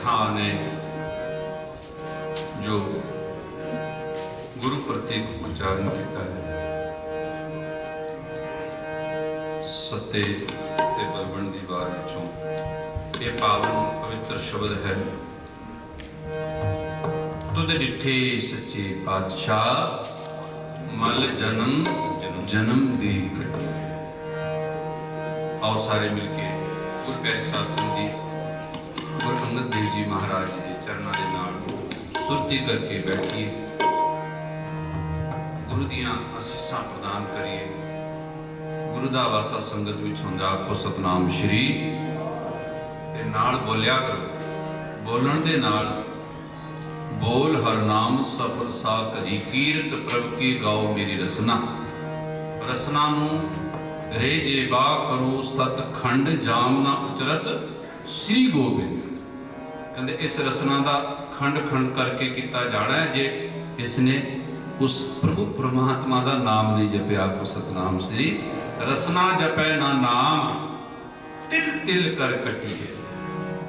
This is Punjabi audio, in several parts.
ਪਠਾਨ ਨੇ ਜੋ ਗੁਰੂ ਪ੍ਰਤੀਕ ਉਚਾਰਨ ਕੀਤਾ ਹੈ। ਸੱਤੇ ਤੇ ਬਲਵਣ ਦੀ ਵਾਰ ਵਿੱਚੋਂ ਇਹ ਪਾਵਨ ਪਵਿੱਤਰ ਸ਼ਬਦ ਹੈ। ਤੁਧ ਡਿਠੇ ਸੱਚੇ ਪਾਤਸ਼ਾਹ, ਮਲ ਜਨਮ ਜਨਮ ਦੀ ਘਟੀ ਆਓ ਸਾਰੇ ਮਿਲ ਕੇ ਗੁਰੂ ਪਿਆਰੇ ਸਾਧ ਸੰਗਤ ਜੀ ਗੁਰੂ ਅੰਗਦ ਦੇਵ ਜੀ ਮਹਾਰਾਜ ਦੇ ਚਰਨਾਂ ਦੇ ਨਾਲ ਸੁਰਤੀ ਕਰਕੇ ਬੈਠੀਏ। ਗੁਰੂ ਦੀਆਂ ਅਸੀਸਾਂ ਪ੍ਰਦਾਨ ਕਰੀਏ। ਗੁਰੂ ਦਾ ਵਾਸਾ ਸੰਗਤ ਵਿੱਚ ਹੁੰਦਾ, ਆਖੋ ਸਤਨਾਮ ਸ਼੍ਰੀ। ਤੇ ਨਾਲ ਬੋਲਿਆ ਕਰੋ, ਬੋਲਣ ਦੇ ਨਾਲ ਬੋਲ ਹਰ ਨਾਮ ਸਫਲ ਸਾ ਕਰੀ, ਕੀਰਤ ਪ੍ਰਭ ਕੀ ਗਾਓ ਮੇਰੀ ਰਸਨਾ। ਰਸਨਾ ਨੂੰ ਰੇ ਜੇ ਬਾ ਕਰੋ ਸਤ ਖੰਡ ਜਾਮ ਨਾ ਉਚਰਸ, ਸ੍ਰੀ ਗੋਬਿੰਦ। ਕਹਿੰਦੇ ਇਸ ਰਸਨਾ ਦਾ ਖੰਡ ਖੰਡ ਕਰਕੇ ਕੀਤਾ ਜਾਣਾ ਹੈ ਜੇ ਇਸ ਨੇ ਉਸ ਪ੍ਰਭੂ ਪਰਮਾਤਮਾ ਦਾ ਨਾਮ ਨਹੀਂ ਜਪਿਆ ਕੋ ਸਤਨਾਮ ਸ੍ਰੀ। ਰਸਨਾ ਜਪੈ ਨਾ ਨਾਮ, ਤਿਲ ਤਿਲ ਕਰ ਕਟੀਏ।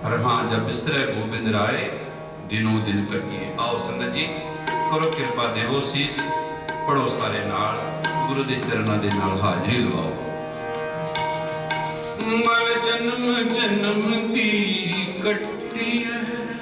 ਪਰ ਹਾਂ, ਜਬ ਬਿਸਰੇ ਗੋਬਿੰਦ ਰਾਏ, ਦਿਨੋ ਦਿਨ ਕਟੀਏ। ਆਓ ਸੰਗਤ ਜੀ, ਕਰੋ ਕਿਰਪਾ ਦੇਵੋ ਸੀਸ ਪੜੋ ਸਾਰੇ ਨਾਲ, ਗੁਰੂ ਦੇ ਚਰਨਾਂ ਦੇ ਨਾਲ ਹਾਜ਼ਰੀ ਲਵਾਓ। ਮਲ ਜਨਮ ਜਨਮ ਦੀ ਕੱਟੀ ਹੈ ਮਲ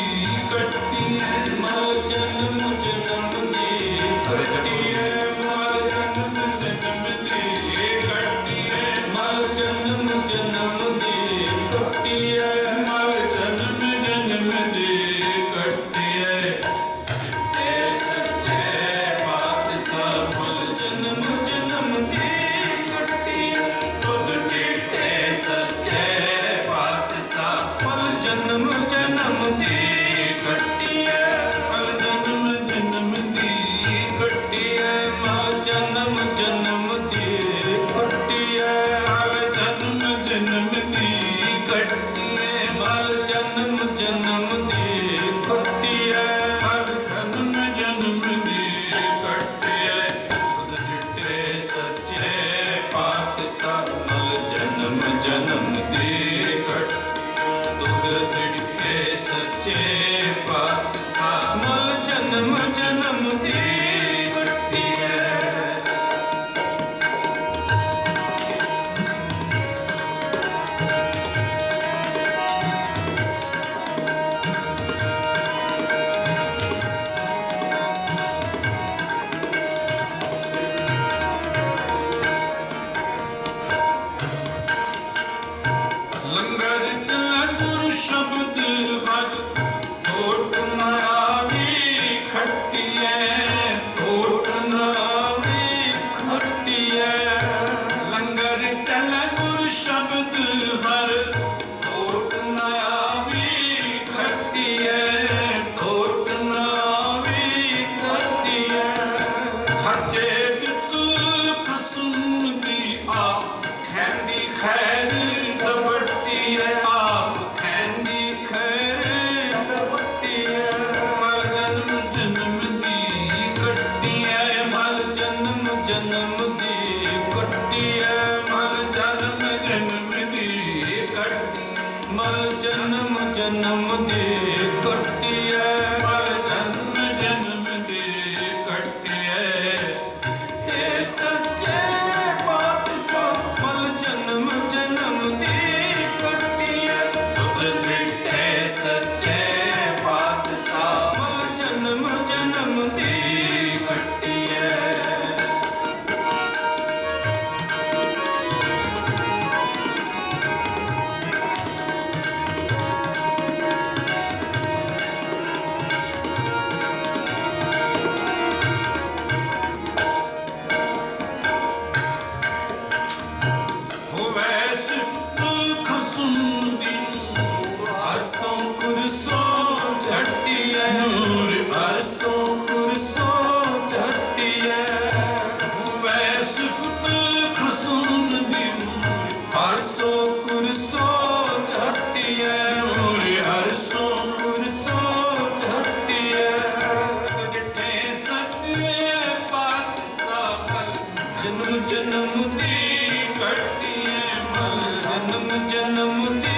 you. لنگر تلت الشبد ਜਨਮ ਜਨਮ ਦੀ ਕਟਿਏ ਮਲ ਜਨਮ ਜਨਮ ਦੀ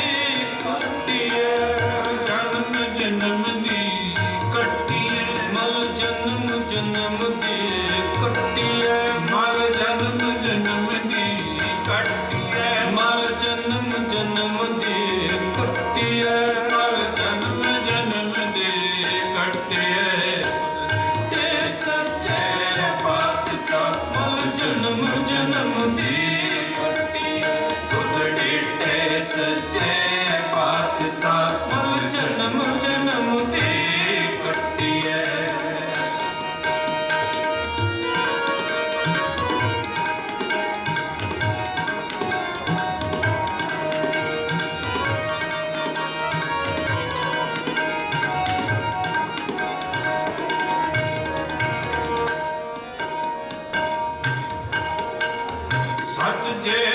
జనము జనము దే Captain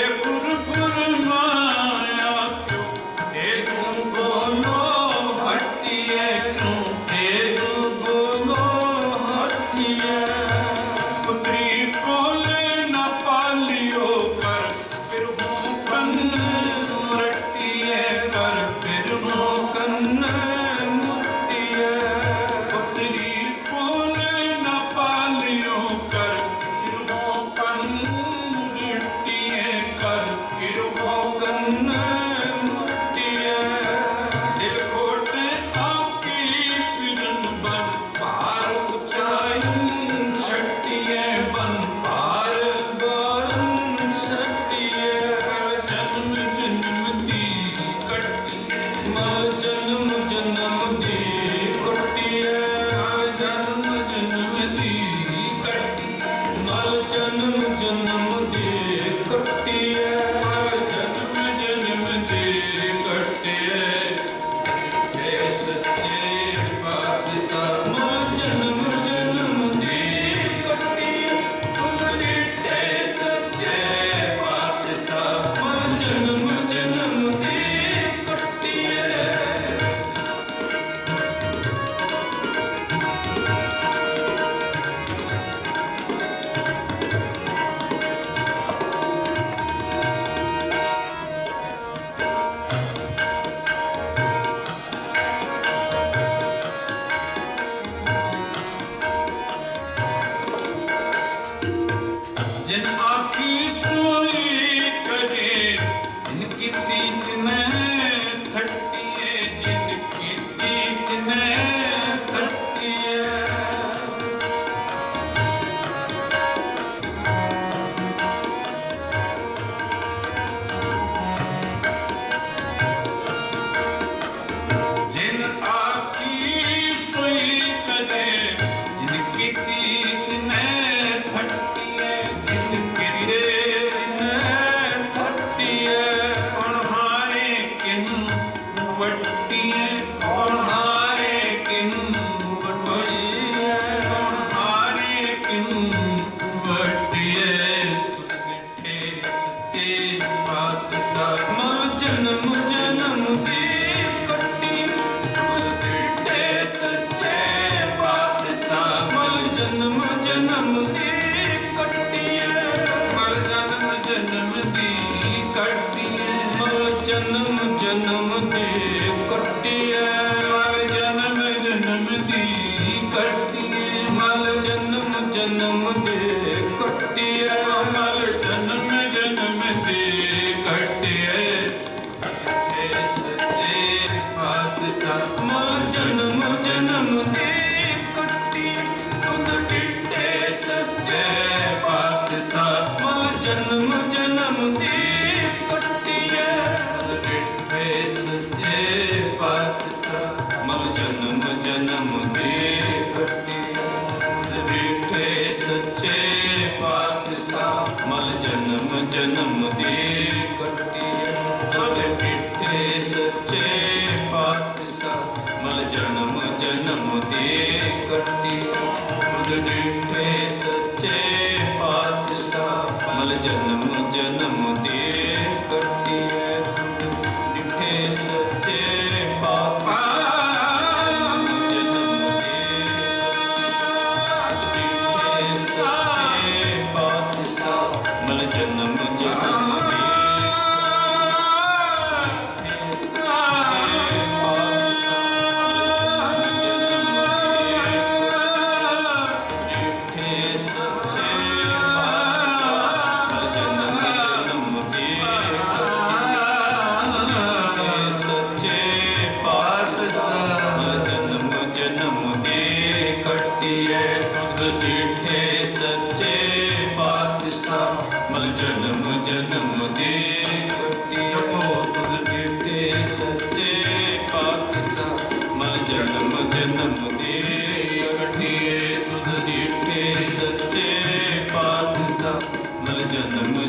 all my the eh. air.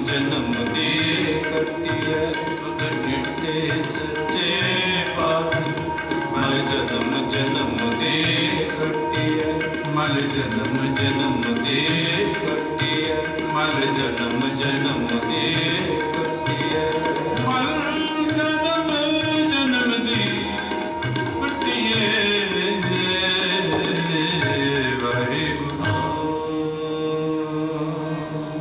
ਜਨਮ ਦੀ ਕੱਟਿਐ ਅਗਟੇ ਸੱਚੇ ਪਾਖਸ ਮਲ ਜਨਮ ਜਨਮ ਦੇ ਕੱਟਿਐ, ਮਲ ਜਨਮ ਜਨਮ ਦੇ ਕੱਟਿਐ। ਮਲ ਜਨਮ ਜਨਮ